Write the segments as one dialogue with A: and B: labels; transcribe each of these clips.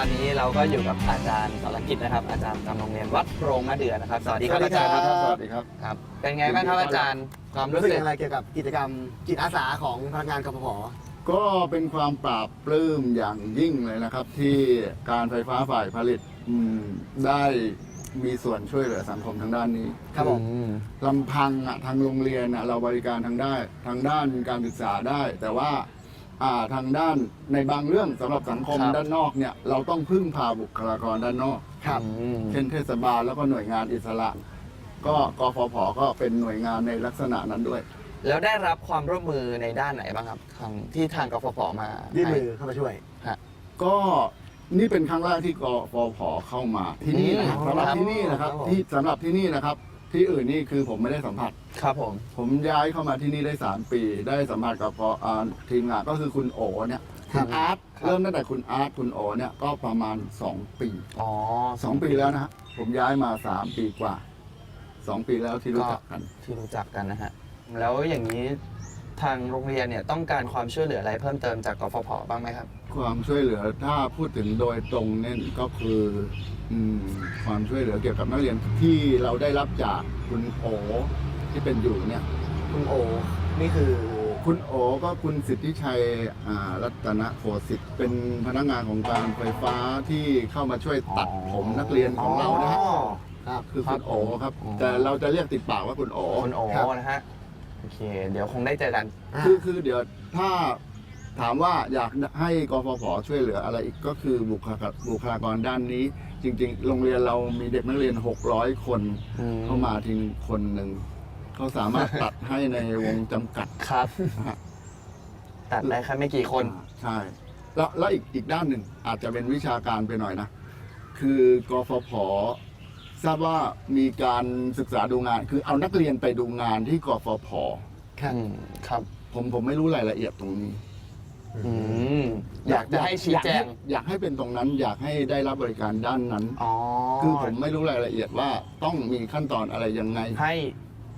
A: ครับผมตอนนี้เราก็อยู่กับอาจารย์สรกิจนะครับ อาจารย์ประจำโรงเรียนวัดโพรงมะเดือนะครับ สวัสดีครับ
B: สวัส
A: อา
B: ดี
A: จารย์
B: ค
A: ค
B: รั
A: รับ
B: สวัสดีครับ
A: ครับ เป็นไงบ้างครับอาจารย์ความ
B: รู้
A: รู้
B: สึก
A: สึก
B: อย่างไรเกี่ยวกับกิจกรรมจิตอาสาของพนักงานกฟผ
C: ก็เป็นความปราบปลื้มอย่างยิ่งเลยนะครับ ที่การไฟฟ้าฝ่ายผลิตอืมได้มีส่วนช่วยเหลือสังคมทางด้านนี้
B: ครับผม
A: อืม
C: ลำพังอะทางโรงเรียนอะเราบริการทางได้ทางด้านการศึกษาได้ แต่ว่า อ่าทางด้านในบางเรื่องสำหรับสังคมด้านนอกเนี่ยเราต้องพึ่งพาบุคลากรด้านนอก
B: ครับ
A: อืม
C: เช่นเทศบาลแล้วก็หน่วยงานอิสระ ก็กฟผก็เป็นหน่วยงานในลักษณะนั้นด้วย
A: แล้วได้รับความร่วมมือในด้านไหนบ้างครับทางที่ทางกฟผมา
B: ยื่น
A: ให้
B: มือเข้ามาช่วย
C: ก็นี่เป็นครั้งแรกที่กฟผเข้ามาที่นี่นะครับ
A: อืม
C: สำหรับ
A: ครับ
C: ที่นี่นะครับ
B: ครับผม
C: ที่สำหรับที่นี่นะครับ ที่อื่นนี่คือผมไม่ได้สัมผัส
A: ครับผม
C: ผมย้ายเข้ามาที่นี่ได้ 3 ปี ได้สัมผัสกับพออ่าทีมงานก็คือคุณโอเนี่ยคุณอาร์ตเริ่มตั้งแต่คุณอาร์ตคุณโอเนี่ยก็ประมาณ 2 ปี
A: อ๋อ
C: 2 ปีแล้วนะฮะผมย้ายมา 3 ปีกว่า 2 ปีแล้วที่รู้จักกัน
A: ที่รู้จักกันนะฮะ แล้วอย่างนี้ ทางโรงเรียนเนี่ยต้องการความช่วยเหลืออะไรเพิ่มเติมจากกฟผบ้างไหมครับ
C: ความช่วยเหลือถ้าพูดถึงโดยตรงเนี่ยก็คืออืมความช่วยเหลือเกี่ยวกับนักเรียนที่เราได้รับจากคุณโอที่เป็นอยู่เนี่ย
B: คุณโอ นี่คือ
C: คุณโอก็คุณสิทธิชัยอ่ารัตนโคสิทธิ์เป็นพนักงานของการไฟฟ้าที่เข้ามาช่วยตัดผมนักเรียนของเรานะฮะ
B: ครับ
C: คือคุณโอครับ
A: อ๋อ
C: แต่เราจะเรียกติดปากว่าคุณโอ
A: คุณโอ
B: ครับ
A: นะฮะ โอเค เดี๋ยวคงได้เจอกัน
C: คือคือเดี๋ยวถ้าถามว่าอยากให้กฟผช่วยเหลืออะไรอีกก็คือบุคลากรบุคลากรด้านนี้ จริง ๆ โรงเรียนเรามีเด็กนักเรียน 600 คน
A: อืม
C: เข้ามาทิ้งคนหนึ่งเขาสามารถตัดให้ในวงจำกัด
A: ครับ
C: นะฮะ
A: ตัดได้แค่ไม่กี่คน
C: อ่าใช่ แล้วแล้วอีกอีกด้านหนึ่งอาจจะเป็นวิชาการไปหน่อยนะ คือกฟผ ทราบว่ามีการศึกษาดูงาน คือเอานักเรียนไปดูงานที่กฟผ
B: ครับ
A: อืมครับ
C: ผมผมไม่รู้รายละเอียดตรงนี้
A: อืมอยากจะให้ชี้แจง
C: อยากให้อยากให้เป็นตรงนั้น อยากให้ได้รับบริการด้านนั้น
A: อ๋อ
C: คือผมไม่รู้รายละเอียดว่าต้องมีขั้นตอนอะไรยังไง
A: ให้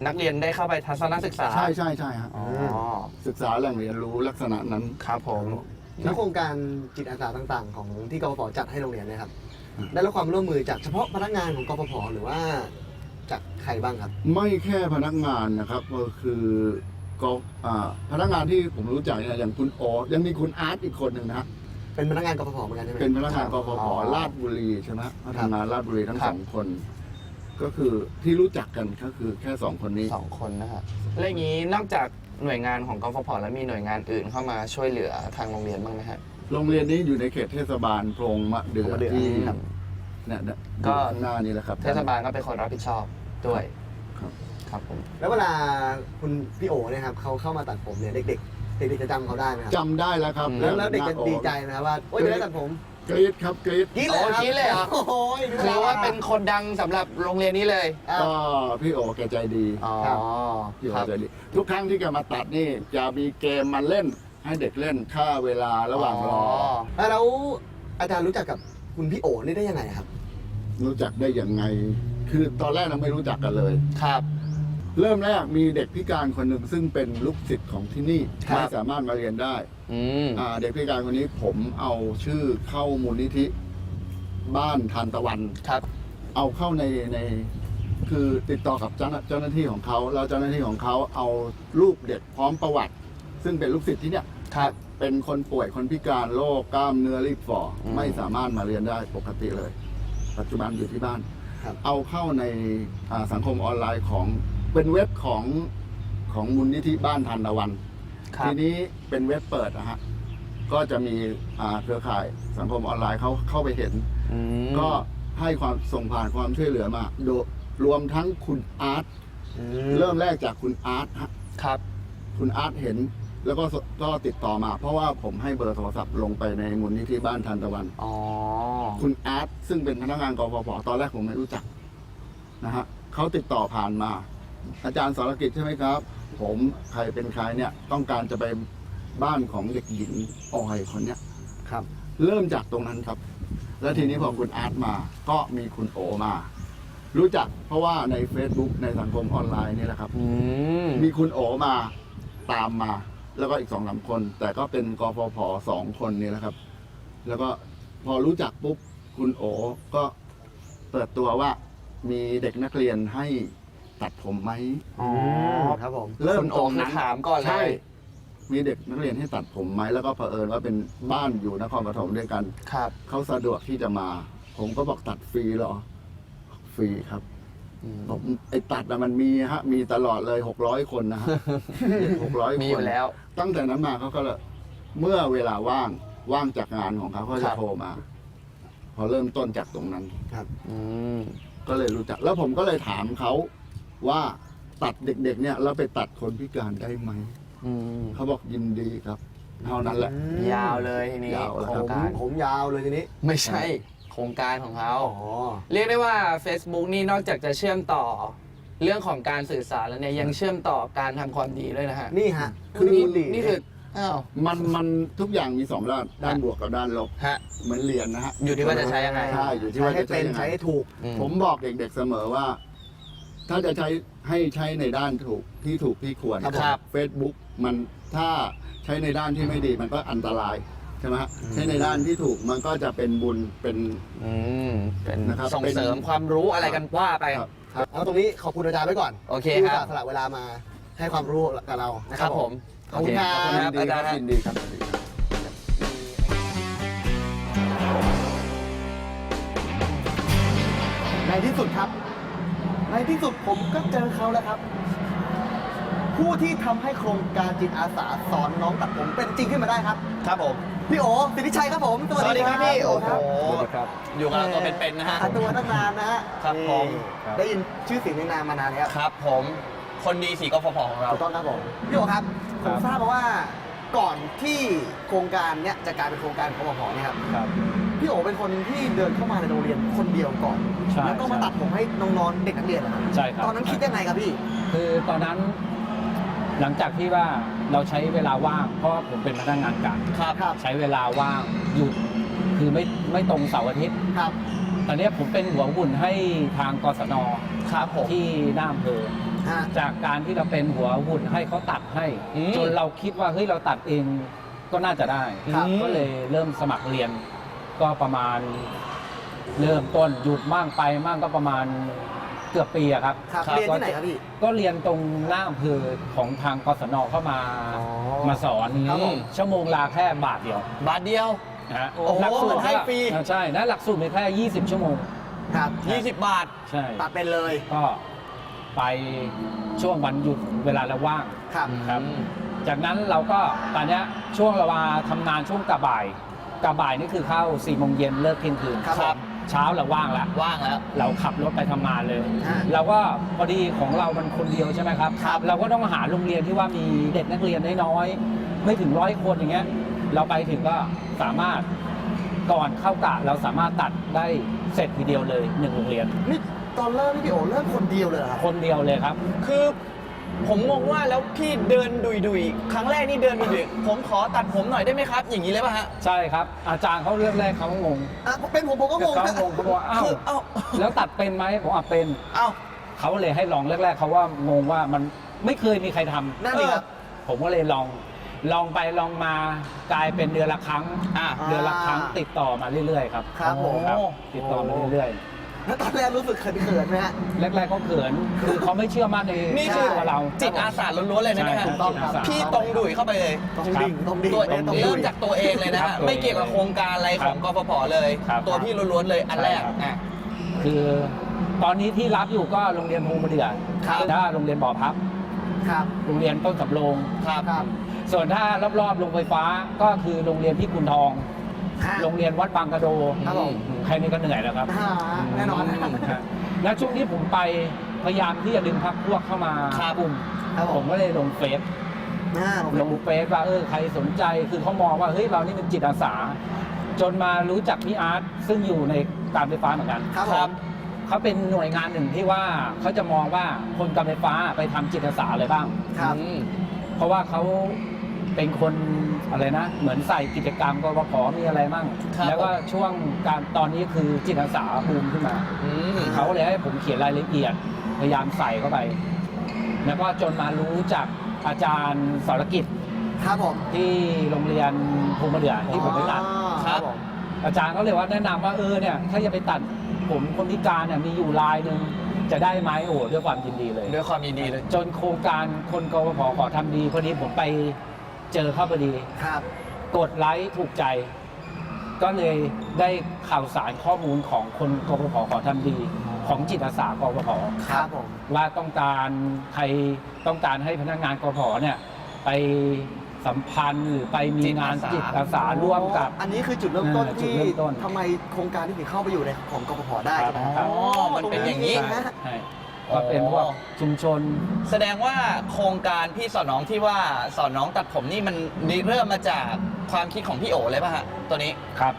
A: นักเรียนได้เข้าไปทัศนศึกษา
C: ใช่ใช่ใช่ฮะ
A: อ๋อ
C: ศึกษาแหล่งเรียนรู้ลักษณะนั้น
A: ครับผม
B: แล้วโครงการจิตอาสาต่าง ๆ ของที่กฟผจัดให้โรงเรียนเนะครับ
C: อืม
B: ได้รับความร่วมมือจากเฉพาะพนักงานของกฟผหรือว่าจากใครบ้างครับ
C: ไม่แค่พนักงานนะครับก็คือก็อ่าพนักงานที่ผมรู้จักเนี่ยอย่างคุณโอยังมีคุณอาร์ตอีกคนหนึ่งนะฮะ
B: เป็นพนักงานกฟผเหมือนกันใช่ไหม
C: เป็นพนักงานกฟ
A: อ๋
C: ผ
A: อ
C: ลาดบุรีใช่ไหมมา
B: ครับ
C: ทำงานลาดบุรีทั้ง
A: ครั
C: ส
A: บ
C: องคน ก็คือที่รู้จักกันก็คือแค่สองคนนี้
A: สองคนนะฮะแล้วอย่างนี้นอกจากหน่วยงานของกฟผแล้วมีหน่วยงานอื่นเข้ามาช่วยเหลือทางโรงเรียนบ้างไหมฮะ
C: โรงเรียนนี้อยู่ในเขตเทศบาลโพรงมะเดือ
B: มะเดื่อ
C: ที่
A: ครับ
C: เนี่ยเนี่ย
A: ก็
C: อยู่ข้างหน้านี่แหละครับ
A: เทศบาลก็เป็นคนรับผิดชอบด้วย
C: ครับ
A: ครับผม
B: แล้วเวลาคุณพี่โอเนี่ยครับเขาเข้ามาตัดผมเนี่ยเด็กๆเด็กๆจะจำเขาได้ไหมครับ
C: จำได้แล้วครับ
B: แล้วแล้วเด็กจะ
C: หน้า
B: ดีใจไหมครับว่าโอ๊ยจะได้ตัดผม
C: กรี๊ดครับกรี๊ด
B: กรี๊ดเลยครับ
A: โอ้กรี๊ดเลยเหรอ
B: โอ้ยดู
A: ถือว่าเป็นคนดังสำหรับโรงเรียนนี้เลย
B: อะ
C: ก็พี่โอแกใจดี
A: อ๋อ
B: ครับ
C: พี่โอ
A: ครับ
C: ใจดี ทุกครั้งที่แกมาตัดนี่จะมีเกมมาเล่น ให้เด็กเล่นค่าเวลาระหว่างรอ
B: แล้วอาจารย์รู้จักกับคุณพี่โอนี่ได้ยังไงครับ
C: รู้จักได้ยังไง คือตอนแรกเราไม่รู้จักกันเลย
A: ครับ
C: เริ่มแรกมีเด็กพิการคนหนึ่งซึ่งเป็นลูกศิษย์ของที่นี่
A: ครับ
C: ไม่สามารถมาเรียนได้
A: อืม
C: อ่าเด็กพิการคนนี้ผมเอาชื่อเข้ามูลนิธิ บ้านทานตะวัน
A: ครับ
C: เอาเข้าในในคือติดต่อกับเจ้าหน้าเจ้าหน้าที่ของเขาแล้วเจ้าหน้าที่ของเขาเอารูปเด็กพร้อมประวัติ ซึ่งเป็นลูกศิษย์ที่เนี่ย
A: ครับ
C: เป็นคนป่วยคนพิการโรคกล้ามเนื้อรีบฝ่ออ
A: ม
C: ไม่สามารถมาเรียนได้ปกติเลย ปัจจุบันอยู่ที่บ้าน
B: ครับ
C: เอาเข้าในอ่าสังคมออนไลน์ของเป็นเว็บของของมูลนิธิบ้านทันตะวัน
A: ครับ
C: ทีนี้เป็นเว็บเปิดนะฮะก็จะมีอ่าเครือข่ายสังคมออนไลน์เขาเข้าไปเห็น
A: อืม
C: ก็ให้ความส่งผ่านความช่วยเหลือมาโดยรวมทั้งคุณอาร์ตเริ่มแรกจากคุณอาร์ตฮะ
A: ครับ
C: คุณอาร์ตเห็น แล้วก็สก็ติดต่อมา เพราะว่าผมให้เบอร์โทรศัพท์ลงไปในมูลนิธิบ้านทันตะวัน
A: อ๋อ
C: คุณอาร์ตซึ่งเป็นพนักงานกฟผตอนแรกผมไม่รู้จักนะฮะเขาติดต่อผ่านมา อาจารย์สรกิจใช่ไหมครับ ผมใครเป็นใครเนี่ยต้องการจะไปบ้านของเด็กหญิงออยคนเนี้ย
B: ครับ
C: เริ่มจากตรงนั้นครับ แล้วทีนี้พอคุณอาร์ตมา ก็มีคุณโอมา รู้จักเพราะว่าใน Facebook ในสังคมออนไลน์นี่แหละครับ
A: อืม
C: มีคุณโอมาตามมา แล้วก็อีกสองสามคน แต่ก็เป็นกฟผสองคนนี่แหละครับ แล้วก็พอรู้จักปุ๊บคุณโอก็เปิดตัวว่ามีเด็กนักเรียนให้ตัดผมไหม
A: อ๋อ
B: ครับผม
C: เริ่ม
A: คุณโอ
C: ตรง
A: คือ
C: นั้น
A: ถามก่อนเล
C: ใช่
A: ย
C: มีเด็กนักเรียนให้ตัดผมไหมแล้วก็เผอิญว่าเป็นบ้านอยู่นครปฐมด้วยกัน
A: ครับ
C: เขาสะดวกที่จะมา ผมก็บอกตัดฟรีเหรอ ฟรีครับ
A: อืม
C: ผมไอ้ตัดนะมันมีฮะ มีตลอดเลยหกร้อยคนนะฮะหกร้อยคน
A: มีอยู่แล้ว
C: ตั้งแต่นั้นมาเขาก็เลยเมื่อเวลาว่างว่างจากงานของเขาเขา
A: ค
C: จะ
A: รับ
C: โทรมา พอเริ่มต้นจากตรงนั้น
A: อืม
C: ก็เลยรู้จัก แล้วผมก็เลยถามเขาว่าตัดเด็ก ๆ เนี่ยแล้วไปตัดคนพิการได้ไหม
A: อืม
C: เขาบอกยินดีครับเท่านั้นแหละ
A: ยาวเลยทีนี้
C: ยาวแล้ว
A: โค
C: ค
A: ร
C: รับ
A: งการ
B: ผมยาวเลยทีนี้
A: ไม่ใช่ โครงการของเขา
B: อ๋อ
A: เรียกได้ว่า Facebook นี่นอกจากจะเชื่อมต่อเรื่องของการสื่อสารแล้วเนี่ยยังเชื่อมต่อการทำความดีด้วยนะฮะ
B: นี่ฮะ
C: คือ
B: พูดดี
A: นี่คืออ้าว
C: มันมันทุกอย่างมีสองด้านด้านบวกกับด้านลบ
A: ฮะ
C: เหมือนเรียนนะฮะ
A: อยู่ที่ว่าจะใช้ยังไง
C: ใช่อยู่ที่
B: ใช้
C: ว่า
B: ให้
C: จะใช้
B: เป็น
C: ยังไง
B: ใช้ให้ถูก
A: อื
C: ผมบอกเด็กๆเสมอว่า ถ้าจะใช้ให้ใช้ในด้านถูกที่ถูกที่ควร
B: ครับ
A: ครับ
C: เฟซบุ๊กมันถ้าใช้ในด้านที่ไม่ดีมันก็อันตราย ใช่ไหมฮะใช้ในด้านที่ถูกมันก็จะเป็นบุญเป็น
A: อืมเป็น
C: นะครับ
A: ส่ง
C: เป็น
A: เสริมความรู้อะไรกันว่าไป
C: ครับ
B: ครับเอาตรงนี้ขอบคุณอาจารย์ไว้ก่อน
A: โอเค
B: ที่
A: ครับ
B: อุตส่าห์สละเวลามาให้ความรู้กับเรานะ
A: ค
B: ค
A: รั
B: รั
A: บบผม
B: ขอบคุณครับ
A: โเขอบคุณครับอาจารย์ฮะ
C: ยินดีครับยินดีครับ
B: ในที่สุดครับ ในที่สุดผมก็เจอเขาแล้วครับ ผู้ที่ทำให้โครงการจิตอาสาสอนน้องตัดผมเป็นจริงขึ้นมาได้ครับ
A: ครับผม
B: พี่โอสิทธิชัยครับผม
A: สวัสดีครับพี่โอ้โห
B: สวัสดีครับ
A: อยู่กับเราตัวเป็นๆนะฮะ
B: หาตัวตั้งนานนะฮะ
A: ครับผม
B: นี่ได้ยินชื่อเสียงในนามมานานแล้ว
A: ครับผม คนดีสีกฟผของเรา
B: ถูกต้องครับผมพี่โอครับผมทราบมาว่าก่อนที่โครงการเนี้ยจะกลายเป็นโครงการของกพเนี่ยครับ
D: ครับ
B: พี่โอเป็นคนที่เดินเข้ามาในโรงเรียนคนเดียวก่อน
D: ใช่
B: แล้วก็มา
D: ใช่
B: ตัดผมให้น้องๆเด็กนักเรียนนะครับ
D: ใช่ครับ
B: ตอนนั้นคิดยังไงครับพี่
D: คือตอนนั้นหลังจากที่ว่า เราใช้เวลาว่าง เพราะว่าผมเป็นพนักงานกะ
A: ครับ
B: ครับ
D: ใช้เวลาว่างหยุดคือไม่ไม่ตรงเสาร์อาทิตย์
B: ครับ
D: ตอนเนี้ยผมเป็นหัวหุ่นให้ทางกศน
A: ครับผม
D: ที่หน้าอำเภอ
B: ฮะ
D: จากการที่เราเป็นหัวหุ่นให้เขาตัดให้
A: อืม
D: จนเราคิดว่าเฮ้ยเราตัดเองก็น่าจะได้
A: ครับ
D: ก็เลยเริ่มสมัครเรียนก็ประมาณ เริ่มต้นหยุดมั่งไปมั่งก็ประมาณ เกือบปีอะครับ
B: ครับ
A: ครับ
B: เรียนที่ไหนครับพี่
D: ก็เรียนตรงหน้าอำเภอของทางกศนเข้ามา
B: อ๋อ
D: มาสอน
B: ครับผม
D: ชั่วโมงลาแค่บาทเดียว
A: บาทเดียว
D: นะฮะ
A: โอ้โห
D: หลัสูตร
A: ให้ฟรี
D: อ่าใช่นะหลักสูตรมีแค่ 20 ชั่วโมง
B: ครับ
A: 20 บาท
D: ใช่
B: ตัดเป็นเลย
D: ก็ไปช่วงวันหยุดเวลาเราว่าง
B: ครับ
D: ครับ จากนั้นเราก็ตอนเนี้ยช่วงเรามาทำงานช่วงกะบ่ายกะบ่ายนี่คือเข้า4ี่โมงเย็นเลิกเที่ยงคืน
B: ครับผม
D: เช้าเราว่างแล้ว
A: ว่างแล้ว
D: เราขับรถไปทำงานเลย
B: ฮะ
D: เราก็พอดีของเรามันคนเดียวใช่ไหมครับ
B: ครับ
D: เราก็ต้องหาโรงเรียนที่ว่ามีเด็กนักเรียนน้อยๆไม่ถึงร้อยคนอย่างเงี้ย เราไปถึงก็สามารถก่อนเข้ากะเราสามารถตัดได้เสร็จทีเดียวเลยหนึ่งโรงเรียน
B: นี่ตอนเริ่มนี่พี่โอเริ่มคนเดียวเลยเหรอครับ
D: คนเดียวเลยครับ
A: คือ ผมงงว่าแล้วพี่เดินดุยดุยๆครั้งแรกนี่เดินดุยดุยๆผมขอตัดผมหน่อยได้ไหมครับ อย่างนี้เลยป่ะฮะ
D: ใช่ครับ อาจารย์เขาเริ่มแรกเขาก็งง
B: อะเป็นผมผมก็งง
D: เขา
B: นะ
D: งงเขาบอกว่าอ้าว
A: คือเอ้า
D: แล้วตัดเป็นไหมผมอะเป็น
A: เอ้า
D: เขาเลยให้ลองแรก ๆเขาว่างงว่ามันไม่เคยมีใครทำ
B: นั่นเองครับ
D: ผมก็เลยลอง ลองไปลองมากลายเป็นเดือนละครั้ง
A: อะ
D: เดือนละครั้งติดต่อมาเรื่อยๆครับ
B: ครับผม
D: ครับติดต่อมาเรื่อย
B: แล้วตอนแรกรู้สึกเขินๆไหมฮะ
D: ๆแรกๆก็เขินคือเขาไม่เชื่อมั่นใน
A: นี่
D: ใน
A: คือ
D: ตัวเรา
A: จิตอาสาล้วนๆเลยนะ
D: ใช่
A: ฮะ
D: ถูกต้องครับ
A: พี่ตรงดุยเข้าไปเลย
B: ต้องดิ่งต้องดิ่ง
A: ตัว
B: ไม่ได้ต้อง
A: เริ่
B: ดุ
A: ม
B: ย
A: จากตัวเองเลยนะ
D: ครั
A: ฮะ
D: บ
A: ไม่เกี่ยวกับโครงการอะไรของกฟผเลย
D: ครับ
A: ตัวพี่ล้วนๆเลยอันแรก
D: ใช่ครับ
A: อะ
D: คือ ตอนนี้ที่รับอยู่ก็โรงเรียนภูมิเดือ
A: ครับ
D: ถ้าโรงเรียนบ่อพับ
B: ครับ
D: โรงเรียนต้นสำโรง
A: ครับ
B: ครับ
D: ส่วนถ้ารอบๆโรงไฟฟ้าก็คือโรงเรียนพิกุลทอง
B: ฮะ
D: โรงเรียนวัดบางกระโด
B: ครับผม
D: แค่นี้ก็เหนื่อยแล้วครับ
B: อ่าแน่นอน
D: มฮะแล้วช่วงที่ผมไปพยายามที่จะดึงพักพวกเข้ามา
A: ครับ
D: กลุ่ม
B: ครับผ
D: ผมมก็เลยลงเฟซ
B: อ่าผม
D: ลงเฟซว่าเออใครสนใจคือเขามองว่าเฮ้ยเรานี่เป็นจิตอาสา จนมารู้จักพี่อาร์ตซึ่งอยู่ในการไฟฟ้าเหมือนกัน
B: ครับผม
D: เขาเป็นหน่วยงานหนึ่งที่ว่าเขาจะมองว่าคนการไฟฟ้าไปทำจิตอาสาอะไรบ้าง
B: ครับ
A: อืม
D: เพราะว่าเขา เป็นคนอะไรนะ เหมือนใส่กิจกรรมกวพมีอะไรมั่ง
A: ครับ
D: แล้วก็ช่วงการตอนนี้คือจิตอาสาบูมขึ้นมา
A: อืม
D: เขาเลยให้ผมเขียนรายละเอียด พยายามใส่เข้าไป แล้วก็จนมารู้จักอาจารย์สรกิจ
B: ครับผม
D: ที่โรงเรียนภูมิเดือที่ผมไปตัด
B: อ๋อ
A: ครับ
B: ผม
D: อาจารย์ก็เลยว่าแนะนำว่าเออเนี่ยถ้าจะไปตัดผมคนพิการเนี่ยมีอยู่ลายหนึ่งจะได้ไหมโอ้โหด้วยความยินดีเลย
A: ด้วยความยินดีเลย
D: จนโครงการคนกรพขอทำดีพอดีผมไป เจอเข้าพอดี
B: ครับ
D: กดไลค์ถูกใจ ก็เลยได้ข่าวสารข้อมูลของคนกรพขขอทำดี ของจิตอาสากรพข
B: ครับผม
D: ว่าต้องการใครต้องการให้พนักงานกรพขเนี่ย ไปสัมพันธ์หรือไปมีงาน
A: จิ
D: จิ
A: ต
D: ต
A: อา
D: อา
A: สา
D: สาร่วมกับ
B: อันนี้คือจุดเริ่มต้น
D: อ่าจุด
B: ที่
D: เริ่มต้น
B: ทำไมโครงการที่ถึงเข้าไปอยู่ในของกปพได้
D: ครับ
B: ใช่ไหม
D: ครับ
A: อ๋อมันเป็นอย่างนี้
B: นี้นะ
D: ใช่ ก็เป็นพวกชุมชน
A: แสดงว่าโครงการพี่สอนน้องที่ว่าสอนน้องตัดผมนี่มันเริ่มมาจากความคิดของพี่โอเลยป่ะฮะตัวนี้
D: ครับ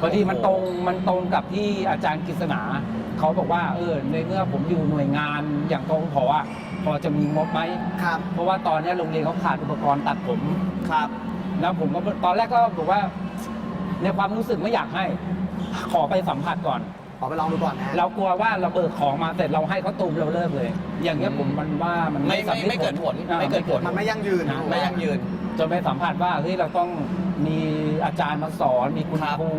D: พอดีมันตรงมันตรงกับที่อาจารย์กฤษณาเขาบอกว่าเออในเมื่อผมอยู่หน่วยงานอย่างกองพออะพอจะมีงบไหม
B: ครับ
D: เพราะว่าตอนเนี้ยโรงเรียนเขาขาดอุปกรณ์ตัดผม
A: ครับ
D: แล้วผมก็ตอนแรกก็บอกว่า ในความรู้สึกไม่อยากให้ ขอไปสัมผัสก่อน
B: ขอไปลองดูก่อนนะฮะ
D: เรากลัวว่าเราเบิกของมาเสร็จเราให้เขาตูมเราเลิกเลย อย่างเงี้ยผมมันว่ามัน
A: ไม่ไม่
D: สำลิด
A: ไม่เกิดผล
D: อ่า
A: ไม่เกิดผล
B: มันไม่ยั่งยืน
D: นะ
A: ไม่ยั่งยืน
D: จนไปสัมผัสว่าเฮ้ยเราต้องมีอาจารย์มาสอนมีคุณ
A: ครับ
D: ครู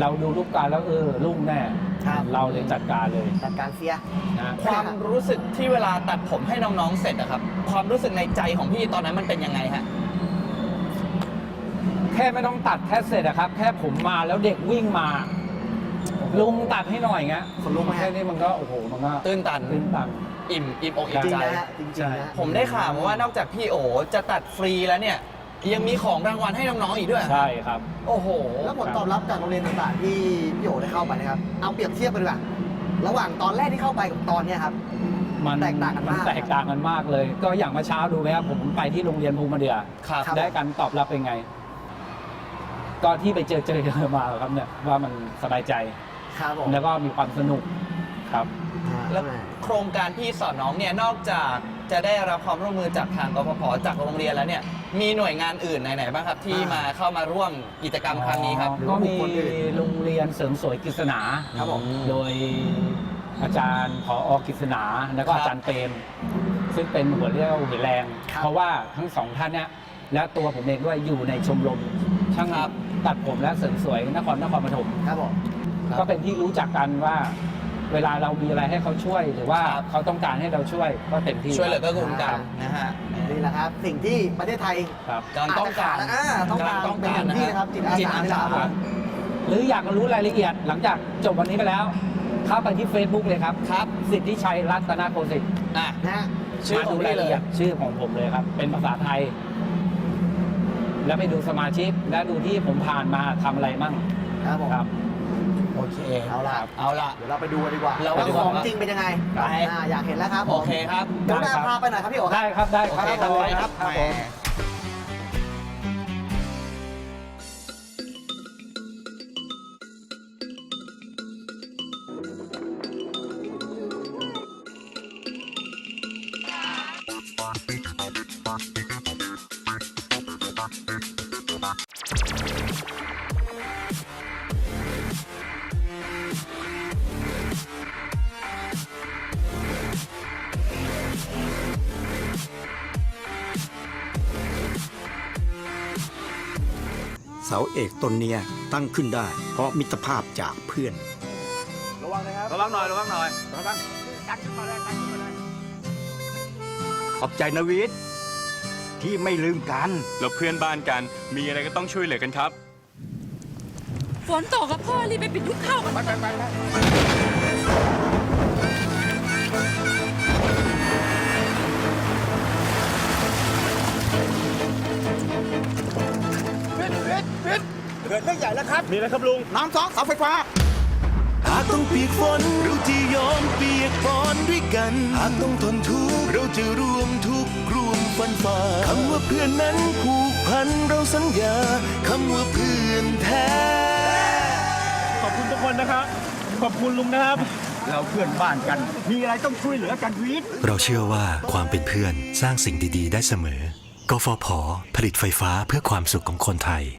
D: เราดูรูปการแล้วเออรุ่งแน่
B: ครับ
D: เราเลยจัดการเลย
B: จัดการเสีย
D: นะ
A: ความรู้สึกที่เวลาตัดผมให้น้องๆเสร็จอะครับ ความรู้สึกในใจของพี่ตอนนั้นมันเป็นยังไงฮะ
D: แค่ไม่ต้องตัดแค่เสร็จอะครับ แค่ผมมาแล้วเด็กวิ่งมา ลุงตัดให้หน่อยเงี้ย
B: คนลุกไหมฮะ
D: แค่นี้มันก็โอ้โหมันก็
A: ตื้นตัน
D: ตื้นตัน
A: อิ่ม อิ่มอกอิ่ม
B: จริง
A: ใจ
B: นะฮะจริงๆนะ
A: ผมได้ข่าวมาว่านอกจากพี่โอจะตัดฟรีแล้วเนี่ย ยังมีของรางวัลให้น้องๆอีกด้วย
D: ใช่ครับ
A: โอ้โห
B: แล้วผลตอบรับจากโรงเรียนต่างๆที่พี่โอได้เข้าไปนะครับ เอาเปรียบเทียบกันดีกว่าระหว่างตอนแรกที่เข้าไปกับตอนเนี้ยครับ
D: มัน
B: แตกต่างกันมาก
D: มันแตกต่างกันมากเลย ก็อย่างเมื่อเช้าดูไหมครับ ผมไปที่โรงเรียนภูมิเดีย
A: ครับ
B: ครับ
D: ได้การตอบรับเป็นไง ก็ที่ไปเจอเจอกันมาครับเนี่ยว่ามันสบายใจ
B: ครับผม
D: แล้วก็มีความสนุกครับ
A: แล้วโครงการพี่สอนน้องเนี่ยนอกจากจะได้รับความร่วมมือจากทางกพพจากโรงเรียนแล้วเนี่ยมีหน่วยงานอื่นไหนๆบ้างครับที่มาเข้ามาร่วมกิจกรรมครั้งนี้ครับ
B: หรือ
D: ก็
B: ว่าบุ
D: มี
B: คคลอื่น
D: โรงเรียนเสริมสวยกฤษณา
B: ครับผม
D: โดยอาจารย์ผออกฤษณาแล้วก็
A: ครับ
D: อาจารย์เปรมซึ่งเป็นหัวเรี่ยวหัวแรง
B: ครับ
D: เพราะว่าทั้งสองท่านเนี่ยและตัวผมเองด้วยอยู่ในชมรมช่าง
A: ครับ
D: ตัดผมและเสริมสวยนครนครปฐม
B: ครับผม
A: ครับ
D: ก็เป็นที่รู้จักกันว่า เวลาเรามีอะไรให้เขาช่วย หรือว่า
A: ครับ
D: เขาต้องการให้เราช่วยก็เต็มที่
A: ช่วยเหลือก็คุณ
B: ครั
A: กับนนะฮะ
B: นี่แหละครับ สิ่งที่ประเทศไทย
D: ครับ
A: กำลังต้องการ
B: จจะขดอ่าต้องการ
A: กำลังต้อง
B: เป็น
A: การ
B: อย่างที่นะครับจิตอา
A: จิต
B: สา
A: อา
B: นี่แหละ
A: สา
B: ครับผม
D: หรืออยากรู้รายละเอียดหลังจากจบวันนี้ไปแล้ว เข้าไปที่ Facebook เลยครับ
A: ครับ
D: สิทธิชัยรัตนโกสิทธิ์
A: อะ
B: นะฮะ
A: ชื่อของ
D: มาดู
A: พี่
D: ราย
A: เล
D: ละ
A: ย
D: เอียดชื่อของผมเลยครับ เป็นภาษาไทย แล้วไปดูสมาชิกและดูที่ผมผ่านมาทำอะไรมั่ง
B: ครับผม
D: ครับ
A: โอเค
B: เอาล่ะ
A: เอาละ
B: เดี๋ยวเราไปดูกันดีกว่า
A: เราไป
B: ว่า
A: ดู
B: ของ
A: ว่า
B: จริงเป็นยังไง
A: ไป
B: อ่าอยากเห็นแล้วครับผม
A: โอเคครับ
B: เดี๋ยวนาพาไปหน่อยครับพี่โอ๋ครับ
D: ได้ครับได้
A: โอ
D: ครับ
A: เคครับ
B: ผม
A: ไปครับ
D: ครับ
A: แห
D: ผม
A: ม
E: เสาเอกต้นเนี้ยตั้งขึ้นได้ เพราะมิตรภาพจากเพื่อน
B: ระวังนะครับ
F: ระวังหน่อย ระวังหน่อย ระวัง
E: ขอบใจนะวิทย์ที่ไม่ลืมกัน
F: เราเพื่อนบ้านกัน มีอะไรก็ต้องช่วยเหลือกันครับ
G: ฝนตกครับพ่อรีบไปปิดลูกข้าวก่อนไปไปไป
E: น้ำซอกเสาไฟฟ้า
H: หากต้องเปียกฝนเราจะยอมเปียกปอนด้วยกัน หากต้องทนทุกข์เราจะร่วมทุกข์ร่วมฟันฝ่าคำว่าเพื่อนนั้นผูกพันเราสัญญาคำว่าเพื่อนแท้
F: ขอบคุณทุกคนนะครับ ขอบคุณลุงนะครับ
E: เราเพื่อนบ้านกัน มีอะไรต้องช่วยเหลือกันวิทย์
H: เราเชื่อว่าความเป็นเพื่อนสร้างสิ่งดี ๆ ได้เสมอ กฟผ ผลิตไฟฟ้าเพื่อความสุขของคนไทย